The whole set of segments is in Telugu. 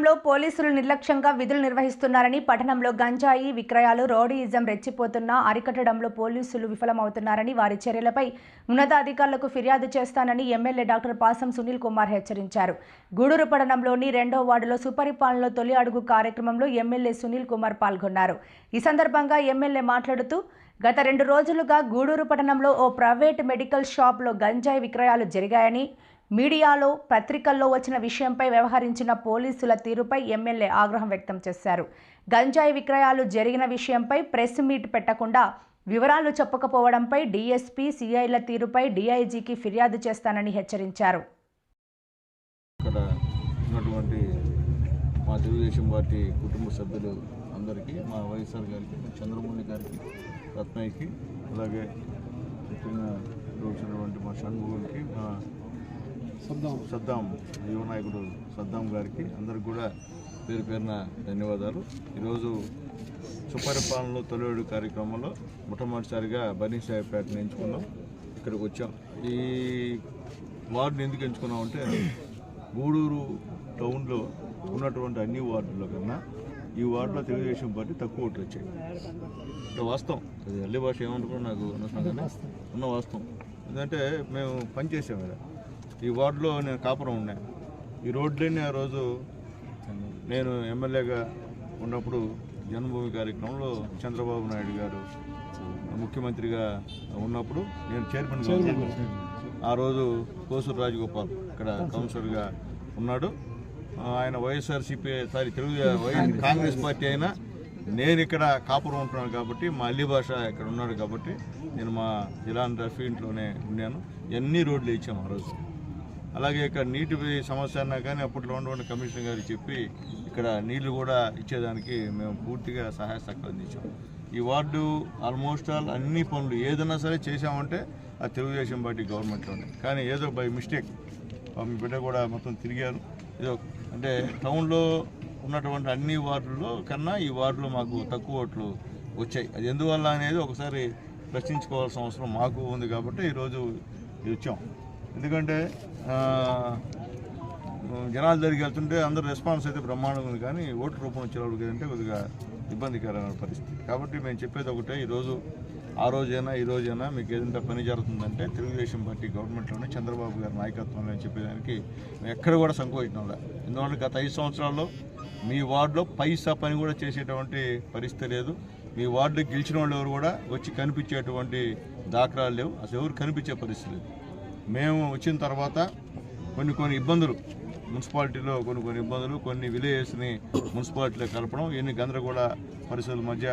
పట్టణంలో పోలీసులు నిర్లక్ష్యంగా విధులు నిర్వహిస్తున్నారని పట్టణంలో గంజాయి విక్రయాలు రౌడీయిజం రెచ్చిపోతున్నా అరికట్టడంలో పోలీసులు విఫలమవుతున్నారని వారి చర్యలపై ఉన్నతాధికారులకు ఫిర్యాదు చేస్తానని ఎమ్మెల్యే డాక్టర్ పాసం సునీల్ కుమార్ హెచ్చరించారు. గూడూరు పట్టణంలోని రెండో వార్డులో సుపరిపాలనలో తొలి అడుగు కార్యక్రమంలో ఎమ్మెల్యే సునీల్ కుమార్ పాల్గొన్నారు. ఈ సందర్భంగా ఎమ్మెల్యే మాట్లాడుతూ గత రెండు రోజులుగా గూడూరు పట్టణంలో ఓ ప్రైవేట్ మెడికల్ షాప్లో గంజాయి విక్రయాలు జరిగాయని మీడియాలో పత్రికల్లో వచ్చిన విషయంపై వ్యవహరించిన పోలీసుల తీరుపై ఎమ్మెల్యే ఆగ్రహం వ్యక్తం చేశారు. గంజాయి విక్రయాలు జరిగిన విషయంపై ప్రెస్ మీట్ పెట్టకుండా వివరాలు చెప్పకపోవడంపై డీఎస్పీ సిఐల తీరుపై డీఐజీకి ఫిర్యాదు చేస్తానని హెచ్చరించారు. ఉన్నటువంటి మా తెలుగుదేశం పార్టీ కుటుంబ సభ్యులు అందరికీ మా వైఎస్ఆర్ గారికి చంద్రమౌళి గారికి రత్నయ్యకి అలాగే ముఖ్యంగా వచ్చినటువంటి మా షణ్ముగునికి మా సద్దాం. సద్దాం యువ నాయకుడు సద్దాం గారికి అందరికి కూడా పేరు పేరున ధన్యవాదాలు. ఈరోజు సుపరిపాలనలో తొలివేడు కార్యక్రమంలో మొట్టమొదటిసారిగా బనీసాయిపేటను ఎంచుకున్నాం ఇక్కడికి వచ్చాం. ఈ వార్డుని ఎందుకు ఎంచుకున్నాం అంటే గూడూరు టౌన్లో ఉన్నటువంటి అన్ని వార్డుల కన్నా ఈ వార్డులో తెలుగుదేశం పార్టీ తక్కువ ఓట్లు వచ్చాయి. అంటే వాస్తవం. అది అల్లి భాష ఏమనుకున్నా నాకు? అనవసరం కానీ ఉన్న వాస్తవం. ఎందుకంటే మేము పనిచేసాం ఇక్కడ. ఈ వార్డులో నేను కాపురం ఉన్నా ఈ రోడ్లన్నీ ఆ రోజు నేను ఎమ్మెల్యేగా ఉన్నప్పుడు జన్మభూమి కార్యక్రమంలో చంద్రబాబు నాయుడు గారు ముఖ్యమంత్రిగా ఉన్నప్పుడు నేను చైర్మన్ ఆ రోజు కోసూరు రాజగోపాల్ ఇక్కడ కౌన్సిలర్గా ఉన్నాడు. ఆయన YSRCP sorry Telugu Y- Congress. Party అయినా నేను ఇక్కడ కాపురం ఉంటున్నాను కాబట్టి మా అల్లి భాష ఇక్కడ ఉన్నాడు కాబట్టి నేను మా జిలాన్ రఫీ ఇంట్లోనే ఉన్నాను ఎన్ని రోడ్లు ఇచ్చాము ఆ రోజు? అలాగే ఇక్కడ నీటి సమస్య అన్నా కానీ అప్పట్లో ఉన్నటువంటి కమిషనర్ గారు చెప్పి ఇక్కడ నీళ్ళు కూడా ఇచ్చేదానికి మేము పూర్తిగా సహాయ సహకారం అందించాం. ఈ వార్డు ఆల్మోస్ట్ ఆల్ అన్ని పనులు ఏదైనా సరే చేశామంటే ఆ తెలుగుదేశం పార్టీ గవర్నమెంట్లోనే. కానీ ఏదో బై మిస్టేక్ మీ బిడ్డ కూడా మొత్తం తిరిగారు. ఏదో అంటే టౌన్లో ఉన్నటువంటి అన్ని వార్డుల్లో కన్నా ఈ వార్డులో మాకు తక్కువ ఓట్లు వచ్చాయి. అది ఎందువల్ల అనేది ఒకసారి ప్రశ్నించుకోవాల్సిన అవసరం మాకు ఉంది కాబట్టి ఈరోజు ఇది వచ్చాం. ఎందుకంటే జనాలు జరిగి వెళ్తుంటే అందరు రెస్పాన్స్ అయితే బ్రహ్మాండంగా ఉంది. కానీ ఓటు రూపం వచ్చేవాళ్ళకి ఏంటంటే కొద్దిగా ఇబ్బందికరమైన పరిస్థితి. కాబట్టి మేము చెప్పేది ఒకటే ఈరోజు ఆ రోజైనా ఈ రోజైనా మీకు ఏదంటే పని జరుగుతుందంటే తెలుగుదేశం పార్టీ గవర్నమెంట్లోనే చంద్రబాబు గారి నాయకత్వంలో అని చెప్పేదానికి మేము ఎక్కడ కూడా సంకోచించడం లేదు ఎందుకంటే గత ఐదు సంవత్సరాల్లో మీ వార్డులో పైసా పని కూడా చేసేటువంటి పరిస్థితి లేదు. మీ వార్డులో గెలిచిన వాళ్ళు ఎవరు కూడా వచ్చి కనిపించేటువంటి దాఖలాలు లేవు. అసలు ఎవరు కనిపించే పరిస్థితి లేదు. మేము వచ్చిన తర్వాత కొన్ని కొన్ని ఇబ్బందులు మున్సిపాలిటీలో కొన్ని కొన్ని ఇబ్బందులు కొన్ని విలేజెస్ని మున్సిపాలిటీలో కలపడం ఎన్ని గందరగోళ పరిస్థితుల మధ్య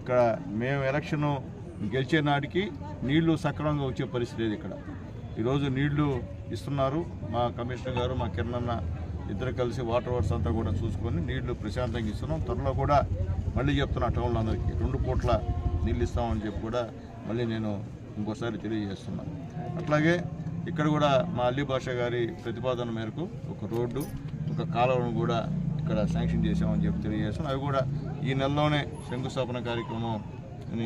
ఇక్కడ మేము ఎలక్షన్ గెలిచే నాటికి నీళ్ళు సక్రమంగా వచ్చే పరిస్థితి లేదు ఇక్కడ. ఈరోజు నీళ్ళు ఇస్తున్నారు. మా కమిషనర్ గారు మా కిరణన్న ఇద్దరు కలిసి వాటర్ వర్క్స్ అంతా కూడా చూసుకొని నీళ్ళు ప్రశాంతంగా ఇస్తున్నాం. త్వరలో కూడా మళ్ళీ చెప్తున్నా టౌన్లో అందరికీ రెండు పూట్ల నీళ్ళు ఇస్తామని చెప్పి కూడా మళ్ళీ నేను ఇంకోసారి తెలియజేస్తున్నాను అట్లాగే ఇక్కడ కూడా మా అల్లి భాష గారి ప్రతిపాదన మేరకు ఒక రోడ్డు ఒక కాలువను కూడా ఇక్కడ శాంక్షన్ చేశామని చెప్పి తెలియజేస్తాం అవి కూడా ఈ నెలలోనే శంకుస్థాపన కార్యక్రమం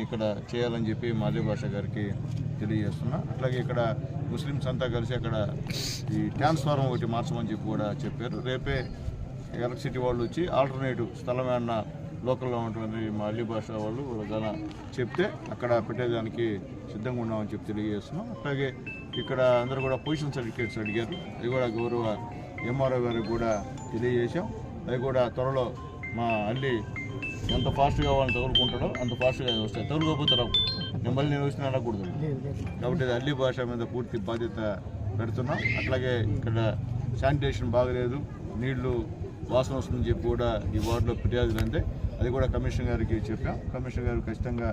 ఇక్కడ చేయాలని చెప్పి మా అల్లి భాష గారికి తెలియజేస్తున్నా. అట్లాగే ఇక్కడ ముస్లిమ్స్ అంతా కలిసి అక్కడ ఈ ట్రాన్స్ఫార్మర్ ఒకటి మార్చమని చెప్పి కూడా చెప్పారు. రేపే ఎలక్ట్రిసిటీ వాళ్ళు వచ్చి ఆల్టర్నేటివ్ స్థలం ఏమన్నా లోకల్లో ఉన్నటువంటి మా అల్లి భాష వాళ్ళు వాళ్ళ చెప్తే అక్కడ పెట్టేదానికి సిద్ధంగా ఉన్నామని చెప్పి తెలియజేస్తున్నాం. అట్లాగే ఇక్కడ అందరూ కూడా పొజిషన్ సర్టిఫికేట్స్ అడిగారు. అవి కూడా గౌరవ ఎంఆర్ఓ గారికి కూడా తెలియజేశాం. అవి కూడా త్వరలో మా అల్లి ఎంత ఫాస్ట్గా వాళ్ళని తగులుకుంటాడో అంత ఫాస్ట్గా వస్తాయి. తగులుకోకపోతే రావు నేను మళ్ళీ నేను వచ్చిన అనకూడదు. కాబట్టి ఇది అల్లి భాష మీద పూర్తి బాధ్యత పెడుతున్నాం. అట్లాగే ఇక్కడ శానిటేషన్ బాగలేదు. నీళ్ళు వాసన వస్తుందని చెప్పి కూడా ఈ వార్డులో ఫిర్యాదులు అంటే అది కూడా కమిషనర్ గారికి చెప్పాం. కమిషనర్ గారు ఖచ్చితంగా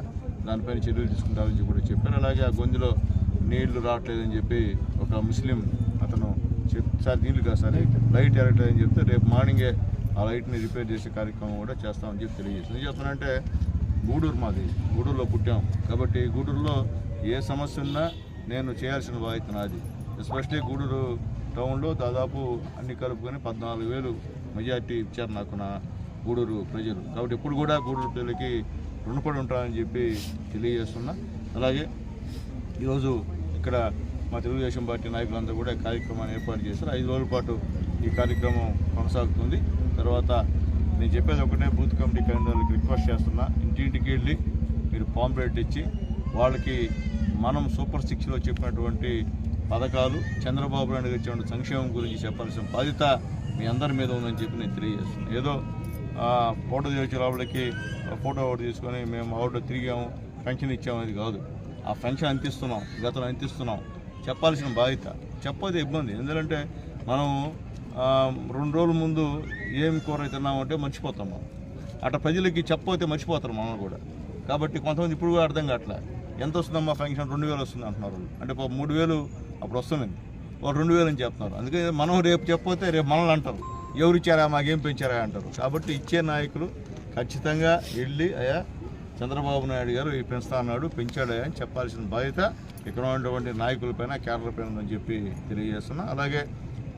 దానిపైన చర్యలు తీసుకుంటారని చెప్పి కూడా చెప్పారు. అలాగే ఆ గొంతులో నీళ్ళు రావట్లేదని చెప్పి ఒక ముస్లిం అతను చెప్ సార్ నీళ్ళు కాదు సార్ లైట్ ఎరగట్లేదని చెప్తే రేపు మార్నింగే ఆ లైట్ని రిపేర్ చేసే కార్యక్రమం కూడా చేస్తామని చెప్పి తెలియజేస్తుంది ఏం గూడూరు మాది గూడూరులో పుట్టాం. కాబట్టి గూడూరులో ఏ సమస్య ఉన్నా నేను చేయాల్సిన బాధ్యత నాది. ఎస్పెషలీ గూడూరు టౌన్లో దాదాపు అన్ని కలుపుకొని పద్నాలుగు వేలు మెజార్టీ ఇచ్చారు నాకు నా గూడూరు ప్రజలు. కాబట్టి ఇప్పుడు కూడా గూడూరు ప్రజలకి రుణపడి ఉంటానని చెప్పి తెలియజేస్తున్నా. అలాగే ఈరోజు ఇక్కడ మా తెలుగుదేశం పార్టీ నాయకులందరూ కూడా కార్యక్రమాన్ని ఏర్పాటు చేశారు. ఐదు రోజుల పాటు ఈ కార్యక్రమం కొనసాగుతుంది. తర్వాత నేను చెప్పేది ఒకటే బూత్ కమిటీ కేంద్రాలకు రిక్వెస్ట్ చేస్తున్నా. ఇంటింటికి వెళ్ళి మీరు పాంప్లెట్ ఇచ్చి వాళ్ళకి మనం సూపర్ సిక్స్లో చెప్పినటువంటి పథకాలు చంద్రబాబు నాయుడు గారు సంక్షేమం గురించి చెప్పాల్సిన బాధ్యత మీ అందరి మీద ఉందని చెప్పి నేను తెలియజేస్తున్నాను ఏదో ఫోటో తెచ్చిన వాళ్ళకి ఫోటో ఒకటి తీసుకొని మేము అవుట్ తిరిగాము పెన్షన్ ఇచ్చాము అనేది కాదు. ఆ ఫంక్షన్ అందిస్తున్నాం గతంలో అందిస్తున్నాం. చెప్పాల్సిన బాధ్యత. చెప్పదే ఇబ్బంది. ఎందుకంటే మనం రెండు రోజుల ముందు ఏం కూర తిన్నామంటే మర్చిపోతాం మనం. అట్లా ప్రజలకి చెప్పపోతే మర్చిపోతారు మనం కూడా. కాబట్టి కొంతమంది ఇప్పుడు కూడా అర్థం కావట్లే. ఎంత వస్తుందమ్మా ఫంక్షన్? రెండు వేలు వస్తుంది అంటున్నారు అంటే ఒక మూడు వేలు అప్పుడు వస్తుంది ఒక రెండు వేలు అని చెప్తున్నారు. అందుకే మనం రేపు చెప్పపోతే రేపు మనల్ని అంటారు. ఎవరు ఇచ్చారా మాకేం పెంచారా? అంటారు. కాబట్టి ఇచ్చే నాయకులు ఖచ్చితంగా వెళ్ళి అయ్యా చంద్రబాబు నాయుడు గారు ఈ పెంచుతా అన్నాడు అని చెప్పాల్సిన బాధ్యత ఇక్కడ ఉన్నటువంటి నాయకులపైన కేరళ పైన ఉందని చెప్పి తెలియజేస్తున్నా. అలాగే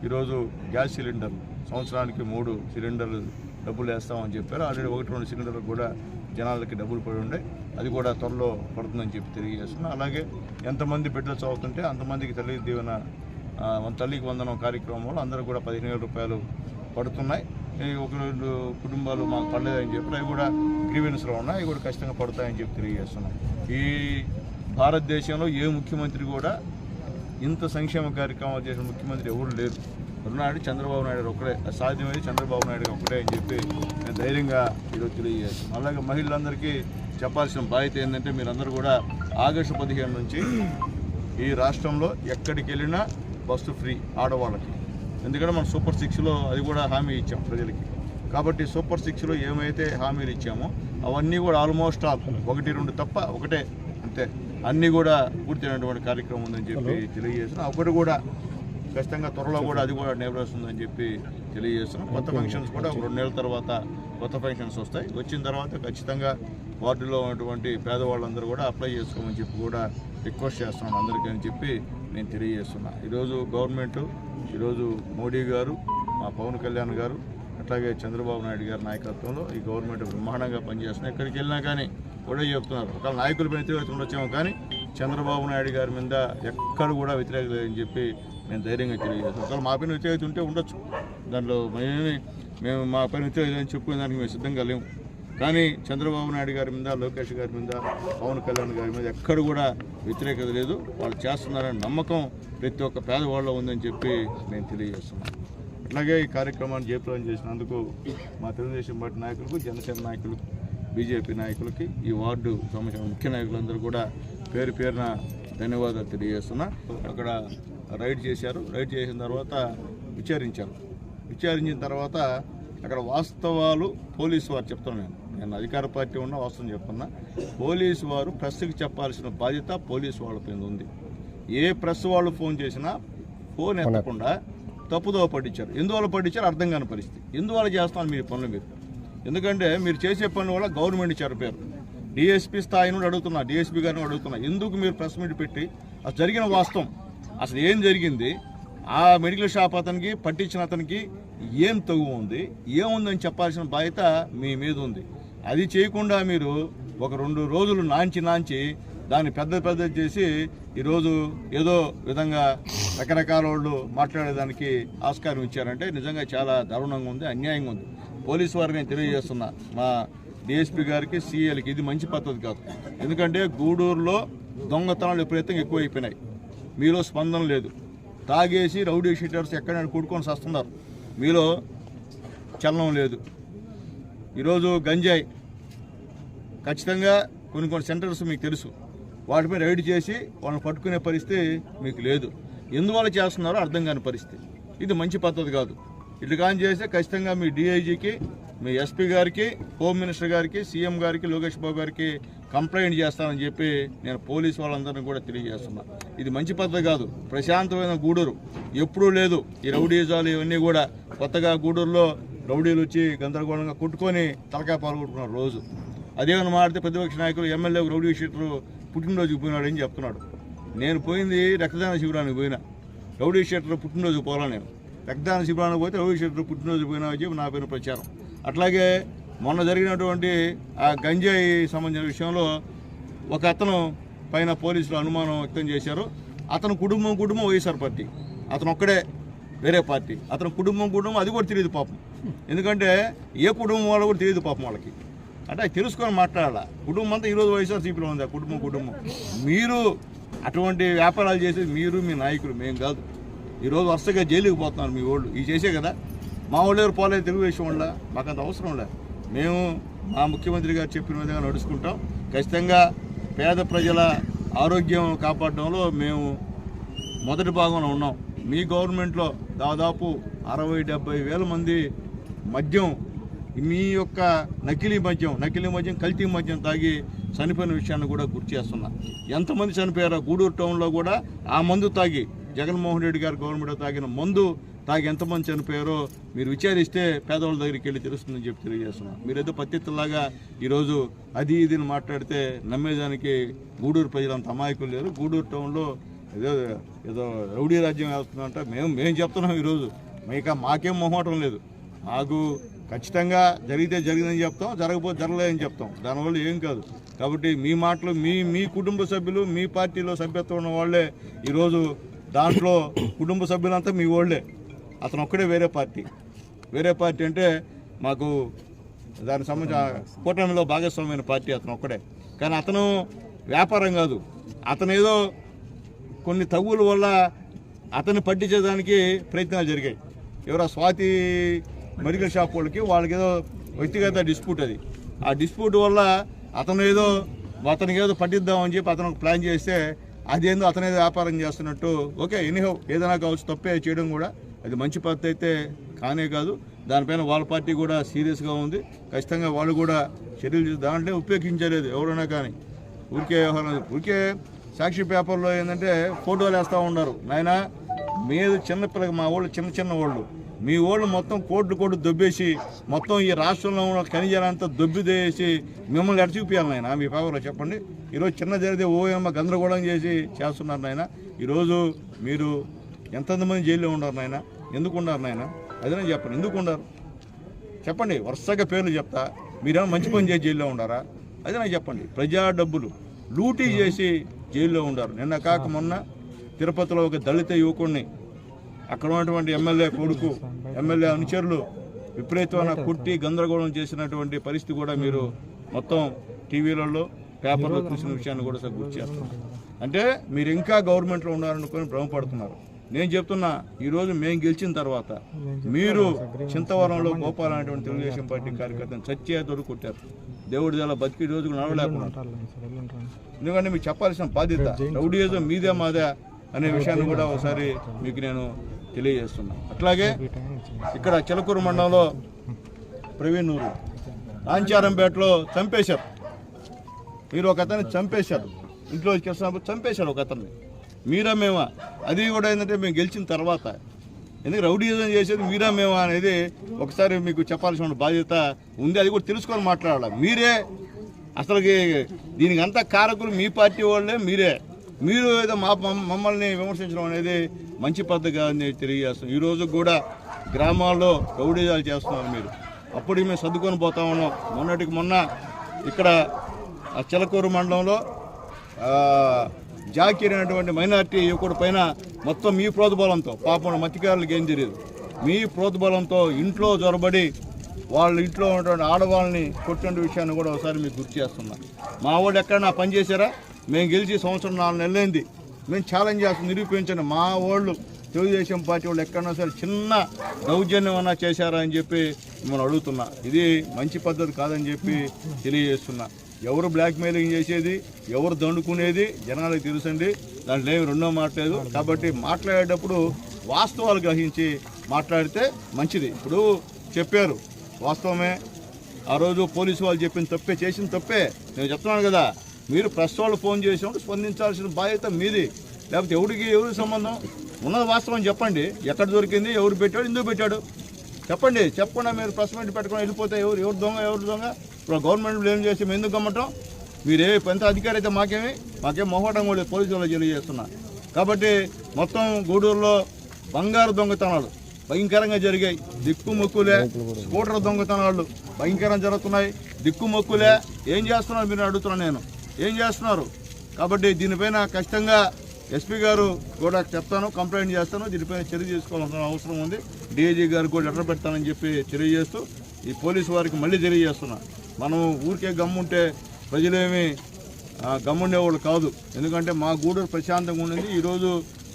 ఈరోజు గ్యాస్ సిలిండర్లు సంవత్సరానికి మూడు సిలిండర్లు డబ్బులు వేస్తామని చెప్పారు. ఆల్రెడీ ఒకటి రెండు సిలిండర్లు కూడా జనాలకి డబ్బులు పడి ఉండే. అది కూడా త్వరలో పడుతుందని చెప్పి తెలియజేస్తున్నా. అలాగే ఎంతమంది బిడ్డలు చదువుతుంటే అంతమందికి తల్లి దీవెన మన తల్లికి వందనం కార్యక్రమంలో అందరూ కూడా పదిహేను రూపాయలు పడుతున్నాయి. ఒక రెండు కుటుంబాలు మాకు పడలేదని చెప్పి అవి కూడా గ్రీవెన్స్లో ఉన్నాయి అవి కూడా ఖచ్చితంగా పడతాయని చెప్పి తెలియజేస్తున్నాం. ఈ భారతదేశంలో ఏ ముఖ్యమంత్రి కూడా ఇంత సంక్షేమ కార్యక్రమాలు చేసిన ముఖ్యమంత్రి ఎవరు లేరు. ఉన్నాడు చంద్రబాబు నాయుడు ఒకటే ఒక్కడే సాధ్యమైంది చంద్రబాబు నాయుడు ఒకటే అని చెప్పి నేను ధైర్యంగా ఈరోజు తెలియజేస్తాను అలాగే మహిళలందరికీ చెప్పాల్సిన బాధ్యత ఏంటంటే మీరందరూ కూడా ఆగస్టు పదిహేను నుంచి ఈ రాష్ట్రంలో ఎక్కడికి వెళ్ళినా బస్సు ఫ్రీ ఆడవాళ్ళకి. ఎందుకంటే మనం సూపర్ సిక్స్లో అది కూడా హామీ ఇచ్చాం ప్రజలకి. కాబట్టి సూపర్ సిక్స్లో ఏమైతే హామీలు ఇచ్చామో అవన్నీ కూడా ఆల్మోస్ట్ ఆల్ ఒకటి రెండు తప్ప ఒకటే అంతే. అన్నీ కూడా పూర్తయినటువంటి కార్యక్రమం ఉందని చెప్పి తెలియజేస్తున్నాం. ఒకటి కూడా ఖచ్చితంగా త్వరలో కూడా అది కూడా నెరవేరుస్తుందని చెప్పి తెలియజేస్తున్నాం. కొత్త ఫంక్షన్స్ కూడా ఒక రెండు నెలల తర్వాత కొత్త ఫంక్షన్స్ వస్తాయి. వచ్చిన తర్వాత ఖచ్చితంగా వార్డులో ఉన్నటువంటి పేదవాళ్ళందరూ కూడా అప్లై చేసుకోమని చెప్పి కూడా రిక్వెస్ట్ చేస్తున్నాను అందరికీ అని చెప్పి నేను తెలియజేస్తున్నా. ఈరోజు గవర్నమెంట్ ఈరోజు మోడీ గారు మా పవన్ కళ్యాణ్ గారు అట్లాగే చంద్రబాబు నాయుడు గారి నాయకత్వంలో ఈ గవర్నమెంట్ బ్రహ్మాండంగా పనిచేస్తున్నాయి. ఎక్కడికి వెళ్ళినా కానీ కూడా చెప్తున్నారు. ఒకవేళ నాయకులపై వ్యతిరేకత ఉండొచ్చేమో కానీ చంద్రబాబు నాయుడు గారి మీద ఎక్కడ కూడా వ్యతిరేకత లేదని చెప్పి మేము ధైర్యంగా తెలియజేస్తాం ఒకవేళ మా పైన వ్యతిరేకత ఉంటే ఉండొచ్చు. దాంట్లో మేమే మేము మా పైన వ్యతిరేకత చెప్పుకునే దానికి మేము సిద్ధంగా లేము. కానీ చంద్రబాబు నాయుడు గారి మీద లోకేష్ గారి మీద పవన్ కళ్యాణ్ గారి మీద ఎక్కడ కూడా వ్యతిరేకత లేదు. వాళ్ళు చేస్తున్నారనే నమ్మకం ప్రతి ఒక్క పేదవాళ్ళలో ఉందని చెప్పి మేము తెలియజేస్తున్నాం. అట్లాగే ఈ కార్యక్రమాన్ని జయప్రదం చేసినందుకు మా తెలుగుదేశం పార్టీ నాయకులకు జనసేన నాయకులకు బీజేపీ నాయకులకి ఈ వార్డు సంబంధించిన ముఖ్య నాయకులందరూ కూడా పేరు పేరున ధన్యవాదాలు తెలియజేస్తున్నా. అక్కడ రైడ్ చేశారు. రైడ్ చేసిన తర్వాత విచారించారు. విచారించిన తర్వాత అక్కడ వాస్తవాలు పోలీసు వారు చెప్తున్నాను నేను. నేను అధికార పార్టీ ఉన్నా వాస్తవం చెప్తున్నా. పోలీసు వారు ప్రెస్కి చెప్పాల్సిన బాధ్యత పోలీసు వాళ్ళ పైన ఉంది. ఏ ప్రెస్ వాళ్ళు ఫోన్ చేసినా ఫోన్ ఎత్తకుండా తప్పుదోవ పట్టించారు. ఎందువల్ల పట్టించారు? అర్థం కాని పరిస్థితి. ఎందువల్ల చేస్తాను మీరు పనులు మీరు? ఎందుకంటే మీరు చేసే పనుల వల్ల గవర్నమెంట్ చెరపారు. డిఎస్పీ స్థాయి నుండి అడుగుతున్నా డిఎస్పీ గారిని అడుగుతున్నా. ఎందుకు మీరు ప్రెస్ మీట్ పెట్టి? అసలు జరిగిన వాస్తవం. అసలు ఏం జరిగింది? ఆ మెడికల్ షాప్ అతనికి పట్టించిన అతనికి ఏం తగు ఉంది? ఏముందని చెప్పాల్సిన బాధ్యత మీ మీద ఉంది. అది చేయకుండా మీరు ఒక రెండు రోజులు నాంచి నాంచి దాన్ని పెద్ద పెద్ద చేసి ఈరోజు ఏదో విధంగా రకరకాల వాళ్ళు మాట్లాడేదానికి ఆస్కారం ఇచ్చారంటే నిజంగా చాలా దారుణంగా ఉంది అన్యాయంగా ఉంది. పోలీసు వారిని నేను తెలియజేస్తున్నా మా డిఎస్పీ గారికి సీఏలకి ఇది మంచి పద్ధతి కాదు. ఎందుకంటే గూడూరులో దొంగతనాలు విపరీతంగా ఎక్కువైపోయినాయి. మీలో స్పందన లేదు. తాగేసి రౌడీ షీటర్స్ ఎక్కడైనా కూడుకొని వస్తున్నారు మీలో చలనం లేదు. ఈరోజు గంజాయి. ఖచ్చితంగా కొన్ని కొన్ని సెంటర్స్ మీకు తెలుసు. వాటిపై రైడ్ చేసి వాళ్ళని పట్టుకునే పరిస్థితి మీకు లేదు. ఎందువల్ల చేస్తున్నారో అర్థం కాని పరిస్థితి. ఇది మంచి పద్ధతి కాదు. ఇట్లా కానీ చేస్తే ఖచ్చితంగా మీ డిఐజీకి మీ ఎస్పీ గారికి హోమ్ మినిస్టర్ గారికి సీఎం గారికి లోకేష్ బాబు గారికి కంప్లైంట్ చేస్తానని చెప్పి నేను పోలీస్ వాళ్ళందరినీ కూడా తెలియజేస్తున్నా. ఇది మంచి పద్ధతి కాదు. ప్రశాంతమైన గూడూరు. ఎప్పుడూ లేదు. ఈ రౌడీజాలు ఇవన్నీ కూడా కొత్తగా గూడూరులో రౌడీలు వచ్చి గందరగోళంగా కుట్టుకొని తలకాయ పాల్గొట్టుకున్నారు రోజు. అదేమన్నా మాడితే ప్రతిపక్ష నాయకులు ఎమ్మెల్యే రౌడీ షీటరు పుట్టినరోజుకి పోయినాడని చెప్తున్నాడు. నేను పోయింది రక్తదాన శిబిరానికి పోయినా. రౌడీ షెట్టర్ పుట్టినరోజు పోలా నేను. రక్తదాన శిబిరానికి పోతే రౌడీ షెట్టర్ పుట్టినరోజు పోయినా అని చెప్పి నా పేరు ప్రచారం. అట్లాగే మొన్న జరిగినటువంటి ఆ గంజాయి సంబంధించిన విషయంలో ఒక అతను పైన పోలీసులు అనుమానం వ్యక్తం చేశారు. అతను కుటుంబం కుటుంబం వైఎస్ఆర్ పార్టీ. అతను ఒక్కడే వేరే పార్టీ. అతని కుటుంబం కుటుంబం అది కూడా తెలియదు పాపం. ఎందుకంటే ఏ కుటుంబం వాళ్ళు కూడా తెలియదు పాపం వాళ్ళకి. అంటే అది తెలుసుకొని మాట్లాడాల? కుటుంబం అంతా ఈరోజు వైఎస్ఆర్సీపీలో ఉంది ఆ కుటుంబం కుటుంబం. మీరు అటువంటి వ్యాపారాలు చేసేది మీరు మీ నాయకులు మేము కాదు. ఈరోజు వరుసగా జైలుకి పోతున్నారు మీ వాళ్ళు ఈ చేసే కదా? మా వాళ్ళు ఎవరు పోలేదు తెలుగుదేశం వాళ్ళ? మాకు అంత అవసరం లేదు మేము మా ముఖ్యమంత్రి గారు చెప్పిన విధంగా నడుచుకుంటాం. ఖచ్చితంగా పేద ప్రజల ఆరోగ్యం కాపాడడంలో మేము మొదటి భాగంలో ఉన్నాం. మీ గవర్నమెంట్లో దాదాపు అరవై డెబ్బై వేల మంది మద్యం మీ యొక్క నకిలీ మద్యం నకిలీ మద్యం కల్తీ మద్యం తాగి చనిపోయిన విషయాన్ని కూడా గుర్తు చేస్తున్నా. ఎంతమంది చనిపోయారో గూడూరు టౌన్లో కూడా ఆ మందు తాగి జగన్మోహన్ రెడ్డి గారు గవర్నమెంట్ తాగిన మందు తాగి ఎంతమంది చనిపోయారో మీరు విచారిస్తే పేదవాళ్ళ దగ్గరికి వెళ్ళి తెలుస్తుందని చెప్పి తెలియజేస్తున్నాం. మీరేదో పత్తిలాగా ఈరోజు అది ఇదిని మాట్లాడితే నమ్మేదానికి గూడూరు ప్రజలు అంత అమాయకులు లేరు. గూడూరు టౌన్లో ఏదో ఏదో రౌడీ రాజ్యం వెళ్తుందంట మేము మేము చెప్తున్నాం ఈరోజు. మీకు మాకేం మొహమాటం లేదు. మాకు ఖచ్చితంగా జరిగితే జరిగిందని చెప్తాం జరగకపోతే జరగలేదని చెప్తాం. దానివల్ల ఏం కాదు. కాబట్టి మీ మాటలు మీ మీ కుటుంబ సభ్యులు మీ పార్టీలో సభ్యత్వం ఉన్న వాళ్ళే ఈరోజు దాంట్లో కుటుంబ సభ్యులంతా మీ వాళ్ళే అతను ఒక్కడే వేరే పార్టీ. వేరే పార్టీ అంటే మాకు దానికి సంబంధించిన కూటమిలో భాగస్వామ్యమైన పార్టీ అతను ఒక్కడే. కానీ అతను వ్యాపారం కాదు. అతను ఏదో కొన్ని తగుల వల్ల అతన్ని పట్టించేదానికి ప్రయత్నాలు జరిగాయి. ఎవరో స్వాతి మెడికల్ షాప్ వాళ్ళకి వాళ్ళకి ఏదో వ్యక్తిగత డిస్ప్యూట్ అది. ఆ డిస్ప్యూట్ వల్ల అతను ఏదో అతనికి ఏదో పట్టిద్దామని చెప్పి అతను ప్లాన్ చేస్తే అదేందో అతనేదో వ్యాపారం చేస్తున్నట్టు. ఓకే ఎనీహో ఏదైనా కావచ్చు తప్పే చేయడం కూడా. అది మంచి పద్ధతి అయితే కానే కాదు. దానిపైన వాళ్ళ పార్టీ కూడా సీరియస్గా ఉంది. ఖచ్చితంగా వాళ్ళు కూడా చర్యలు దాంట్లో ఉపయోగించలేదు ఎవరైనా కానీ. ఊరికే వ్యవహారం ఊరికే సాక్షి పేపర్లో ఏంటంటే ఫోటోలు వేస్తూ ఉన్నారు. నాయన మీద చిన్నపిల్లకి మా వాళ్ళు చిన్న చిన్న వాళ్ళు. మీ వాళ్ళు మొత్తం కోట్లు కోట్లు దొబ్బేసి మొత్తం ఈ రాష్ట్రంలో ఉన్న ఖనిజాలంతా దొబ్బిదేసి మిమ్మల్ని ఎడ చూపించాలి నాయన. మీ పేపర్లో చెప్పండి. ఈరోజు చిన్న జరిగితే ఓఎమ్మ గందరగోళం చేసి చేస్తున్నారు నాయన. ఈరోజు మీరు ఎంతమంది జైల్లో ఉన్నారు నాయన? ఎందుకు ఉన్నారు నాయన? అదే చెప్పండి. ఎందుకు ఉన్నారు? చెప్పండి. వరుసగా పేర్లు చెప్తా. మీరేమో మంచి పని చేసి జైల్లో ఉండారా? అదే నాకు చెప్పండి. ప్రజా డబ్బులు లూటీ చేసి జైల్లో ఉండారు. నిన్న కాక మొన్న తిరుపతిలో ఒక దళిత యువకుడిని అక్కడ ఉన్నటువంటి ఎమ్మెల్యే కొడుకు ఎమ్మెల్యే అనుచరులు విపరీతమైన కుట్టి గందరగోళం చేసినటువంటి పరిస్థితి కూడా మీరు మొత్తం టీవీలలో పేపర్లో చూసిన విషయాన్ని కూడా సార్ గుర్తు చేస్తున్నారు. అంటే మీరు ఇంకా గవర్నమెంట్లో ఉన్నారనుకొని భ్రమపడుతున్నారు. నేను చెప్తున్నా ఈరోజు మేము గెలిచిన తర్వాత మీరు చింతవరంలో గోపాల్ అనేటువంటి తెలుగుదేశం పార్టీ కార్యకర్తను చచ్చే దొరికి కొట్టారు. దేవుడి దళ బతికి రోజుకు నడవలేకున్నారు. ఎందుకంటే మీకు చెప్పాల్సిన బాధ్యత రౌడీజం మీదే మాదే అనే విషయాన్ని కూడా ఒకసారి మీకు నేను తెలియజేస్తున్నాం. అట్లాగే ఇక్కడ చిలకూరు మండలంలో ప్రవీణ్ ఆంచారంపేటలో రాంచారంపేటలో చంపేశారు. మీరు ఒక అతన్ని చంపేశారు. ఇంట్లో చేస్తున్నప్పుడు చంపేశారు ఒక అతన్ని. మీరా మేమా? అది కూడా ఏంటంటే మేము గెలిచిన తర్వాత. ఎందుకు రౌడీజం చేసేది మీరా మేమా అనేది ఒకసారి మీకు చెప్పాల్సిన బాధ్యత ఉంది. అది కూడా తెలుసుకొని మాట్లాడాలి. మీరే అసలుకి దీనికి అంతా కారకులు మీ పార్టీ వాళ్ళే మీరే. మీరు ఏదో మా మమ్మల్ని విమర్శించడం అనేది మంచి పద్ధతి కాదని తెలియజేస్తాం ఈరోజు కూడా గ్రామాల్లో రౌడీజాలు చేస్తున్నారు మీరు. అప్పుడు మేము సర్దుకొని పోతా ఉన్నాం. మొన్నటికి మొన్న ఇక్కడ ఆ చిలకూరు మండలంలో ఆ, జాకీర్ అనేటువంటి మైనార్టీ యువకుడి పైన మొత్తం మీ ప్రోద్బలంతో పాపం మత్తికారులకు ఏం తెలియదు మీ ప్రోద్బలంతో ఇంట్లో జొరబడి వాళ్ళ ఇంట్లో ఉన్నటువంటి ఆడవాళ్ళని కొట్టిన విషయాన్ని కూడా ఒకసారి మీకు గుర్తు చేస్తున్నా. మా వాళ్ళు ఎక్కడన్నా పని చేశారా? మేము గెలిచి సంవత్సరం నాలుగు నెలలైంది. మేము ఛాలెంజ్ చేస్తాం నిరూపించండి. మా వాళ్ళు తెలుగుదేశం పార్టీ వాళ్ళు ఎక్కడన్నా సరే చిన్న దౌర్జన్యం అన్నా చేశారా అని చెప్పి మిమ్మల్ని అడుగుతున్నా. ఇది మంచి పద్ధతి కాదని చెప్పి తెలియజేస్తున్నా. ఎవరు బ్లాక్మెయిలింగ్ చేసేది ఎవరు దండుకునేది జనాలకు తెలుసండి. దాంట్లో ఏమి రెండో మాట్లేదు కాబట్టి మాట్లాడేటప్పుడు వాస్తవాలు గ్రహించి మాట్లాడితే మంచిది. ఇప్పుడు చెప్పారు వాస్తవమే. ఆ రోజు పోలీసు వాళ్ళు చెప్పిన తప్పే చేసిన తప్పే. నేను చెప్తున్నాను కదా మీరు ప్రెస్ వాళ్ళు ఫోన్ చేసినప్పుడు స్పందించాల్సిన బాధ్యత మీది. లేకపోతే ఎవరికి ఎవరి సంబంధం? ఉన్నది వాస్తవం చెప్పండి. ఎక్కడ దొరికింది ఎవరు పెట్టాడు ఎందుకు పెట్టాడు? చెప్పండి. చెప్పకుండా మీరు ప్రెస్ మీట్ పెట్టుకుని వెళ్ళిపోతే ఎవరు ఎవరు దొంగ ఎవరు దొంగ? ఇప్పుడు గవర్నమెంట్ బ్లేమ్ చేసి మేము ఎందుకు గమ్మటం? మీరే ఎంత పెద్ద అధికారి అయితే మాకేమి? మాకేం మొహటం కూడా పోలీసులు పోలీసు వాళ్ళు తెలియజేస్తున్నా. కాబట్టి మొత్తం గూడూరులో బంగారు దొంగతనాలు భయంకరంగా జరిగాయి. దిక్కుమొక్కులే స్కూటర్ దొంగతనాలు భయంకరంగా జరుగుతున్నాయి. దిక్కుమొక్కులే. ఏం చేస్తున్నారు మీరు? అడుగుతున్నాను నేను. ఏం చేస్తున్నారు? కాబట్టి దీనిపైన ఖచ్చితంగా ఎస్పీ గారు కూడా చెప్తాను కంప్లైంట్ చేస్తాను దీనిపైన చర్య తీసుకోవాల్సిన అవసరం ఉంది. డీఐజీ గారు కూడా లెటర్ పెడతానని చెప్పి తెలియజేస్తూ ఈ పోలీసు వారికి మళ్ళీ తెలియజేస్తున్నా మనం ఊరికే గమ్ముంటే ప్రజలేమి గమ్ముండేవాళ్ళు కాదు. ఎందుకంటే మా గూడూరు ప్రశాంతంగా ఉండింది. ఈరోజు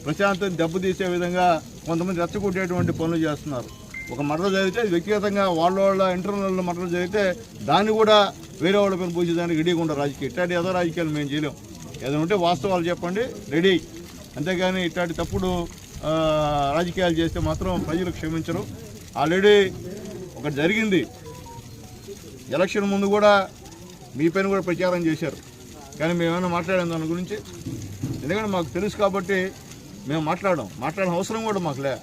ప్రశాంతం దెబ్బతీసే విధంగా కొంతమంది రెచ్చగొట్టేటువంటి పనులు చేస్తున్నారు. ఒక మర్డర్ జరిగితే వ్యక్తిగతంగా వాళ్ళ వాళ్ళ ఇంటర్నల్ మర్డర్ జరిగితే దాన్ని కూడా వేరే వాళ్ళ పైన పూసేదానికి రెడీగా ఉండరు రాజకీయం. ఇట్లాంటి ఏదో రాజకీయాలు మేము చేయలేం. ఏదైనా ఉంటే వాస్తవాలు చెప్పండి రెడీ. అంతేగాని ఇట్లాంటి తప్పుడు రాజకీయాలు చేస్తే మాత్రం ప్రజలు క్షమించరు. ఆల్రెడీ ఒకటి జరిగింది. ఎలక్షన్ ముందు కూడా మీ పైన కూడా ప్రచారం చేశారు. కానీ మేము ఏమైనా మాట్లాడాం దాని గురించి? ఎందుకంటే మాకు తెలుసు కాబట్టి మేము మాట్లాడడం మాట్లాడిన అవసరం కూడా మాకు లే.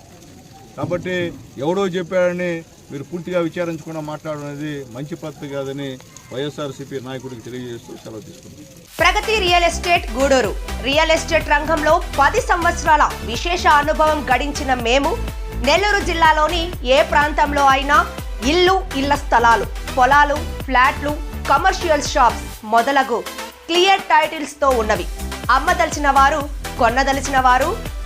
కాబట్టి ఎవడో చెప్పాడని మీరు పూర్తిగా విచారించకుండా మాట్లాడనేది మంచి పద్ధతి కాదని వైఎస్ఆర్సీపీ నాయకుడికి తెలియజేస్తూ సెలవు తీసుకుంటాం Pragati real estate Gudur. Real estate రంగంలో పది సంవత్సరాల విశేష అనుభవం గడించిన మేము నెల్లూరు జిల్లాలోని ఏ ప్రాంతంలో అయినా ఇల్లు ఇళ్ళ స్థలాలు పొలాలు ఫ్లాట్లు కమర్షియల్ షాప్స్ మొదలగు క్లియర్ టైటిల్స్తో ఉన్నవి. అమ్మదలిచిన వారు కొన్నదలిచిన వారు